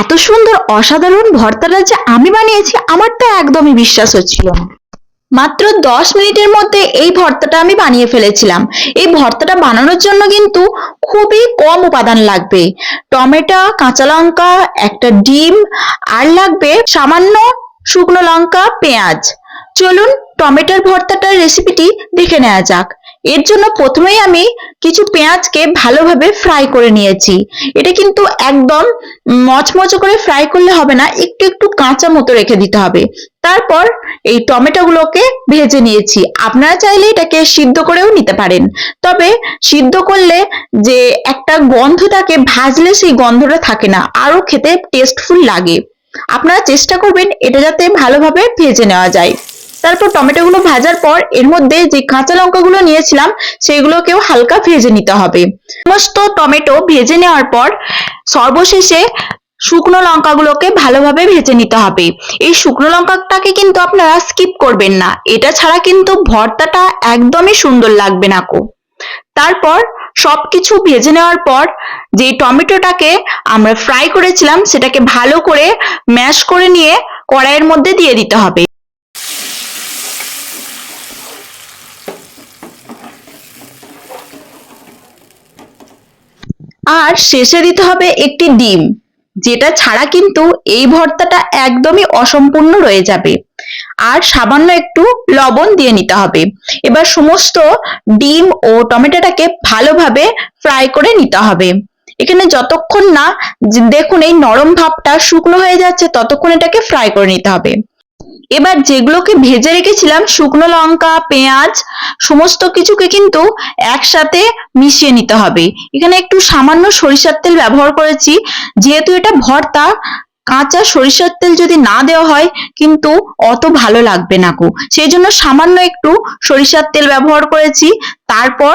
এত সুন্দর অসাধারণ ভর্তাটা যে আমি বানিয়েছি, আমার তো একদমই বিশ্বাস হচ্ছিল না। মাত্র দশ মিনিটের মধ্যে এই ভর্তাটা আমি বানিয়ে ফেলেছিলাম। এই ভর্তাটা বানানোর জন্য কিন্তু খুবই কম উপাদান লাগবে। টমেটো, কাঁচা লঙ্কা, একটা ডিম, আর লাগবে সামান্য শুকনো লঙ্কা, পেঁয়াজ। চলুন টমেটোর ভর্তাটার রেসিপিটি দেখে নেওয়া যাক। এর জন্য প্রথমেই আমি কিছু পেঁয়াজকে ভালোভাবে ফ্রাই করে নিয়েছি। এটা কিন্তু একদম মচমচে করে ফ্রাই করলে হবে না, একটু একটু কাঁচা মতো রেখে দিতে হবে। তারপর এই টমেটোগুলোকে ভেজে নিয়েছি। আপনারা চাইলে এটাকে সিদ্ধ করেও নিতে পারেন। তবে সিদ্ধ করলে যে একটা গন্ধ থাকে, ভাজলে সেই গন্ধটা থাকে না আরও খেতে টেস্টফুল লাগে। আপনারা চেষ্টা করবেন এটা যাতে ভালোভাবে ভেজে নেওয়া যায়। তারপর টমেটোগুলো ভাজার পর এর মধ্যে যে কাঁচা লঙ্কাগুলো নিয়েছিলাম, সেগুলোকেও হালকা ভেজে নিতে হবে। সমস্ত টমেটো ভেজে নেওয়ার পর সর্বশেষে শুকনো লঙ্কাগুলোকে ভালোভাবে ভেজে নিতে হবে। এই শুকনো লঙ্কাটাকে কিন্তু আপনারা স্কিপ করবেন না। এটা ছাড়া কিন্তু ভর্তাটা একদমই সুন্দর লাগবে না কো তারপর সবকিছু ভেজে নেওয়ার পর যে টমেটোটাকে আমরা ফ্রাই করেছিলাম, সেটাকে ভালো করে ম্যাশ করে নিয়ে কড়াইয়ের মধ্যে দিয়ে দিতে হবে। আর শেষে দিতে হবে একটি ডিম, যেটা ছাড়া কিন্তু এই ভর্তাটা একদমই অসম্পূর্ণ রয়ে যাবে। আর সামান্য একটু লবণ দিয়ে নিতে হবে। এবার সমস্ত ডিম ও টমেটোটাকে ভালোভাবে ফ্রাই করে নিতে হবে। এখানে যতক্ষণ না, দেখুন এই নরম ভাবটা শুকনো হয়ে যাচ্ছে, ততক্ষণ এটাকে ফ্রাই করে নিতে হবে। এবার যেগুলোকে ভেজে রেখেছিলাম, শুকনো লঙ্কা, পেঁয়াজ, সমস্ত কিছুকে কিন্তু একসাথে মিশিয়ে নিতে হবে। এখানে একটু সামান্য সরিষার তেল ব্যবহার করেছি। যেহেতু এটা ভর্তা, কাঁচা সরিষার তেল যদি না দেওয়া হয়, কিন্তু অত ভালো লাগবে না গো। সেই জন্য সামান্য একটু সরিষার তেল ব্যবহার করেছি। তারপর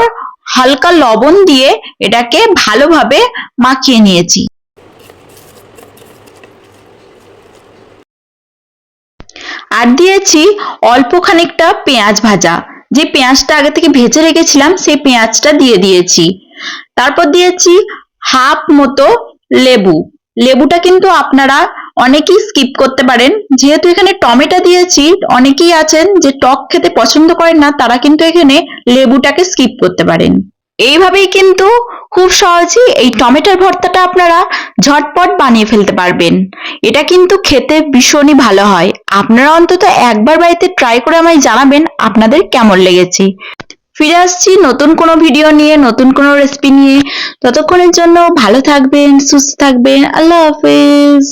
হালকা লবণ দিয়ে এটাকে ভালোভাবে মাখিয়ে নিয়েছি। আর দিয়েছি অল্প খানিকটা পেঁয়াজ ভাজা। যে পেঁয়াজটা আগে থেকে ভেজে রেখেছিলাম, সেই পেঁয়াজটা দিয়ে দিয়েছি। তারপর দিয়েছি হাফ মতো লেবু। লেবুটা কিন্তু আপনারা অনেকেই স্কিপ করতে পারেন। যেহেতু এখানে টমেটো দিয়েছি, অনেকেই আছেন যে টক খেতে পছন্দ করেন না, তারা কিন্তু এখানে লেবুটাকে স্কিপ করতে পারেন। এইভাবেই কিন্তু খুব সহজেই এই টমেটোর ভর্তাটা আপনারা ঝটপট বানিয়ে ফেলতে পারবেন। এটা কিন্তু খেতে ভীষণই ভালো হয়। আপনারা অন্তত একবার বাড়িতে ট্রাই করে আমায় জানাবেন আপনাদের কেমন লেগেছে। ফিরে আসছি নতুন কোনো ভিডিও নিয়ে, নতুন কোনো রেসিপি নিয়ে। ততক্ষণের জন্য ভালো থাকবেন, সুস্থ থাকবেন। আল্লাহ হাফেজ।